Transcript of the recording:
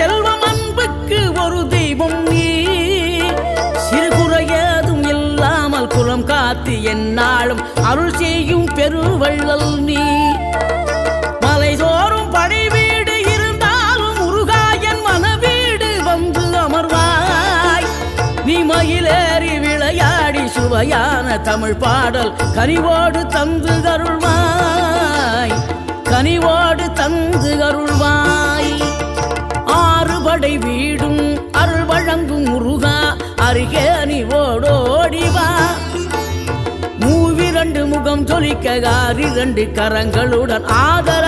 செல்வம் அன்புக்கு ஒரு தெய்வம் நீ. சிறுகுறையதும் இல்லாமல் குலம் காத்து என்னாலும் அருள் செய்யும் பெருவள்ளல் நீ. மலைதோறும் படை வீடு இருந்தாலும் முருகாயன் மனவீடு வந்து அமர்வாய். நீ மயிலேறி விளையாடி சுவையான தமிழ் பாடல் கனிவோடு தந்து அருள்வாய். கனிவோடு தந்து அருள்வான் ஆறுபடை வீடும் அருள் வழங்கும் முருகா அருகே அணிவோடோடிவா மூவிரண்டு முகம் ஜொலிக்க ஆறிரண்டு கரங்களுடன் ஆதர